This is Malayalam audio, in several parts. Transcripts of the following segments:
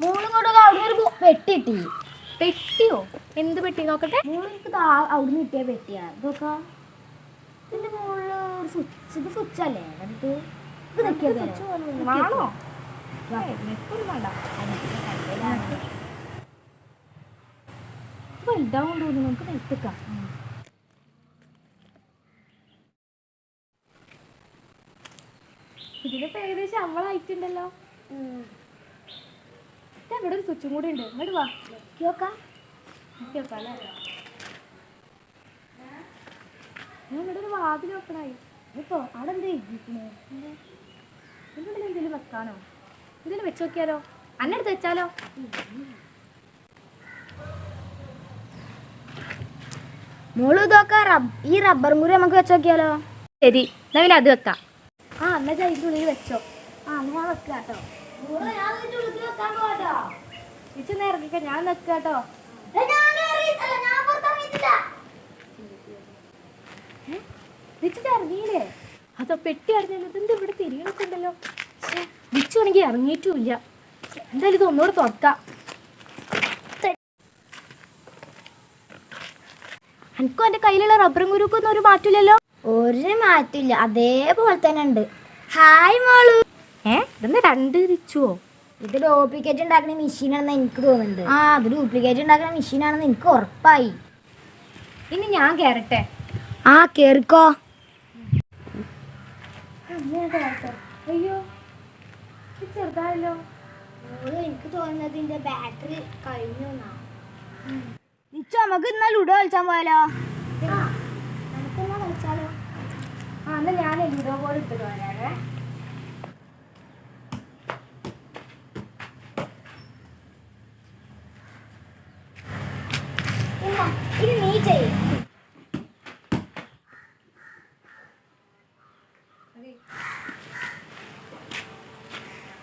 മോളും കൊണ്ട് അവിടെ ഒരു പെട്ടി കിട്ടി. പെട്ടിയോ? എന്ത് പെട്ടി? നോക്കട്ടെ. അവിടെ അവിടുന്ന് കിട്ടിയ പെട്ടിയാ ഇതൊക്കെ ഇതിന്റെ മുകളിൽ ഒരു സ്വിച്ച് ഇത് സ്വിച്ച് അല്ലേ എന്നിട്ട് ഇത് തോന്നുന്നു. നമുക്ക് ഇതിലിപ്പോ ഏകദേശം അവളായിട്ടുണ്ടല്ലോ ഇവിടെ ഒരു സ്വിച്ചും കൂടി ഉണ്ട്. ഇങ്ങോട്ട് വാ. നോക്കാം. നോക്കി അല്ലേ ഞാൻ ഇവിടെ ഒരു വാതിൽ വെക്കണായി ഇപ്പോ അവിടെ എന്താ എഴുതിയിരിക്കണേ? ഇതിനുള്ളിൽ എന്തെങ്കിലും വെക്കാനോ? ഇതിൽ വെച്ച് നോക്കിയാലോ? അന്നെടുത്ത് വെച്ചാലോ? മോൾ റബ് ഈ റബ്ബർ മുറി നമുക്ക് വെച്ച് നോക്കിയാലോ? ശരി. എന്നാ പിന്നെ അത് വെക്കാം. ആ എന്നാ ഉള്ളിൽ വെച്ചോ. ആ എന്നാ ഞാൻ വെക്കാം കേട്ടോ ഇച്ചു ഞാൻ നിക്കാട്ടോ ഇറങ്ങിയില്ലേ അതോ പെട്ടി അടഞ്ഞത് ഇവിടെ തിരികണൊക്കെ ഉണ്ടല്ലോ വിച്ചു ആണെങ്കിൽ ഇറങ്ങിയിട്ടുമില്ല. എന്തായാലും ഇത് ഒന്നുകൂടെ തുറക്കാം. എനിക്കും എന്റെ കയ്യിലുള്ള റബ്ബറും കുരുക്കൊന്നും ഒരു മാറ്റില്ലല്ലോ ഒരു മാറ്റില്ല അതേപോലെ തന്നെ ഉണ്ട്. ഹായ് മോളു. ഏ ഇതെന്താ രണ്ട് തിരിച്ചുവോ? ഇത് ഡ്യൂപ്ലിക്കേറ്റ് ഉണ്ടാക്കുന്ന മെഷീനാണെന്ന് എനിക്ക് തോന്നുന്നുണ്ട് ആ അത് ഡ്യൂപ്ലിക്കേറ്റ് ഉണ്ടാക്കുന്ന മെഷീനാണെന്ന് എനിക്ക് ഉറപ്പായി. ഇനി ഞാൻ കേറട്ടെ. ആ കേറിക്കോ. അയ്യോ ചെറുതായല്ലോ. എനിക്ക് തോന്നുന്നത് ഇതിന്റെ ബാറ്ററി കഴിഞ്ഞു നിച്ചു നമുക്ക് ഇന്നാ ലുഡോ കളിച്ചാൻ പോയാലോ? നമുക്കെന്നാ കളിച്ചാലോ. ആ എന്നാ ഞാൻ ലുഡോ ബോർഡ് ഇട്ട് വരാവേ ഇല്ല ഇത് നീ ചെയ്യും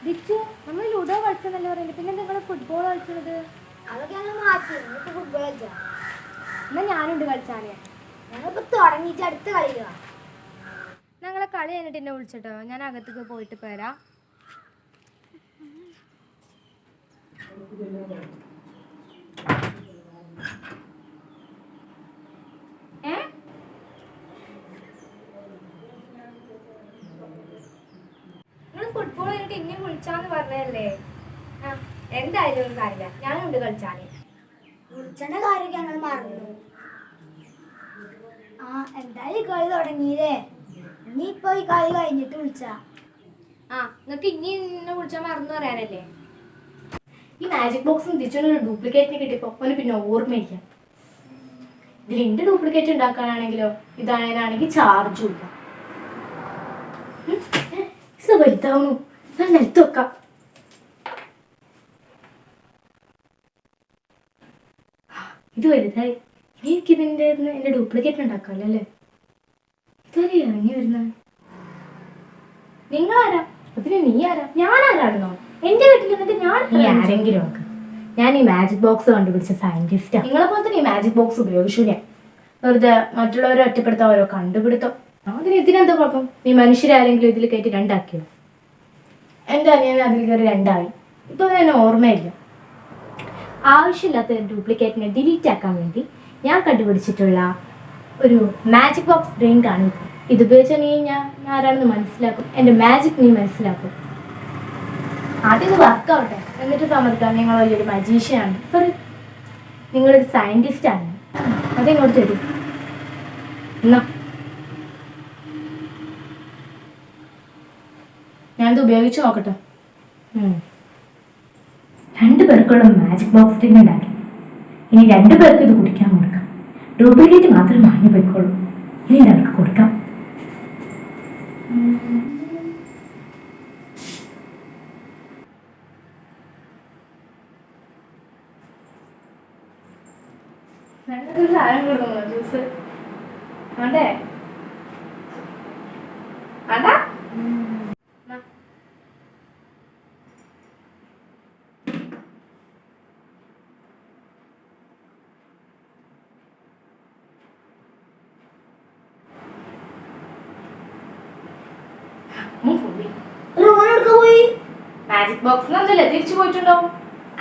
ദിച്ചു നമ്മൾ ലുഡോ കളിച്ചെന്നല്ലേ പറയുന്നത് പിന്നെ നിങ്ങൾ ഫുട്ബോൾ കളിച്ചത്? അതൊക്കെ ഞങ്ങൾ മാറ്റി. ഫുട്ബോൾ കളിച്ചാ. എന്നാ ഞാനുണ്ട് കളിച്ചാണ് ഞങ്ങളിപ്പോ തുടങ്ങിയിട്ട് അടുത്ത കളിക്കുക ഞങ്ങളെ കളി കഴിഞ്ഞിട്ട് എന്നെ വിളിച്ചിട്ടോ. ഞാൻ അകത്തേക്ക് പോയിട്ട് പോരാ ഏ നിങ്ങൾ കഴിഞ്ഞിട്ട് എന്നെ വിളിച്ചാന്ന് പറഞ്ഞല്ലേ ആ എന്തായാലും കാര്യ കാര്യമില്ല ഞാനുണ്ട് കളിച്ചാൽ വിളിച്ചേണ്ട കാര്യമൊക്കെ ഞങ്ങൾ മറന്നു ആ എന്തായാലും ഈ കളി തുടങ്ങിയില്ലേ ഇനി ഇപ്പൊ ഈ കളി കഴിഞ്ഞിട്ട് വിളിച്ചാ ആ നിങ്ങൾക്ക് ഇനി എന്നെ വിളിച്ചാൽ മറന്നു പറയാനല്ലേ ഈ മാജിക് ബോക്സും തിരിച്ചൊരു ഡ്യൂപ്ലിക്കേറ്റിന് കിട്ടിയപ്പോൾ അവന് പിന്നെ ഓർമ്മയില്ല ഇതിൽ എന്റെ ഡ്യൂപ്ലിക്കേറ്റ് ഉണ്ടാക്കാനാണെങ്കിലോ ഇതാണെങ്കിൽ ചാർജും ഇല്ല ഇത് വലുതാവുന്നു ഞാൻ നിലത്ത് വെക്കാം ഇത് വലുതായി ഇനി എനിക്കിതിന്റെ എന്റെ ഡ്യൂപ്ലിക്കേറ്റ് ഉണ്ടാക്കാമല്ലോ അല്ലേ? ഇതാരെ ഇറങ്ങി വരുന്ന നിങ്ങളാരാ? അതിന് നീ ആരാ? ഞാൻ ആരാണെന്നോ എന്റെ വീട്ടിൽ നിന്നിട്ട് ഞാൻ നീ ആരെങ്കിലും ഒക്കെ ഞാൻ ഈ മാജിക് ബോക്സ് കണ്ടുപിടിച്ച സയന്റിസ്റ്റാ നിങ്ങളെ പോലെ തന്നെ ഈ മാജിക് ബോക്സ് ഉപയോഗിച്ചില്ല? വെറുതെ മറ്റുള്ളവരെ ഒറ്റപ്പെടുത്താൻ ഓരോ കണ്ടുപിടുത്തം. അതിന് ഇതിനെന്താ കുഴപ്പം? നീ മനുഷ്യരാരെങ്കിലും ഇതിൽ കയറ്റി രണ്ടാക്കിയോ? എന്റെ അനിയൻ അതിൽ കയറി രണ്ടായി ഇപ്പൊ എന്നെ ഓർമ്മയില്ല. ആവശ്യമില്ലാത്ത ഡ്യൂപ്ലിക്കേറ്റിനെ ഡിലീറ്റ് ആക്കാൻ വേണ്ടി ഞാൻ കണ്ടുപിടിച്ചിട്ടുള്ള ഒരു മാജിക് ബോക്സ് ഡ്രിങ്ക് ആണ് ഇത്. ഉപയോഗിച്ചാൽ നീ ഞാൻ ഞാൻ ആരാണെന്ന് മനസ്സിലാക്കും. എന്റെ മാജിക് നീ മനസ്സിലാക്കും. ആദ്യം ഇത് വർക്ക് ആവട്ടെ. എന്നിട്ട് സമ്മതിക്കാം. നിങ്ങൾ വലിയൊരു മജീഷ്യനാണ് സോറി നിങ്ങളൊരു സയന്റിസ്റ്റാണ് അതിങ്ങോട്ട് തരും? എന്നാ. ഞാനിത് ഉപയോഗിച്ച് നോക്കട്ടെ. രണ്ടു പേർക്കുള്ള മാജിക് ബോക്സ് തന്നെ ഉണ്ടാക്കി ഇനി രണ്ടു പേർക്ക് ഇത് കുടിക്കാൻ കൊടുക്കാം. ഡ്യൂപ്ലിക്കേറ്റ് മാത്രം വാങ്ങി പോയിക്കോളൂ. ഇനി അവർക്ക് കൊടുക്കാം. ഞങ്ങൾക്കൊരു സാധനം കൊടുക്കുന്നു ജ്യൂസ്. വേണ്ട? മാജിക് ബോക്സ് ഒന്നല്ലേ തിരിച്ചു പോയിട്ടുണ്ടോ?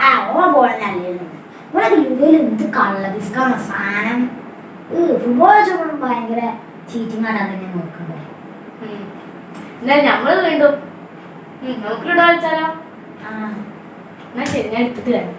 ആ ഓ പോണെന്നല്ലോ ഓനൊക്കെ ലുഡോയിൽ എന്ത് കള്ള ഡിസ്കാണ് സാധനം. ഫുട്ബോൾ വെച്ചപ്പോഴും ഭയങ്കര ചീറ്റിംഗ് ആണ് അതിനെ നോക്കുന്നത്. എന്നാലും നമ്മൾ വീണ്ടും. നമുക്ക് കളിച്ചാലോ? ആ. എന്നാ ശരി ഞാൻ എടുത്തിട്ട് വരാം.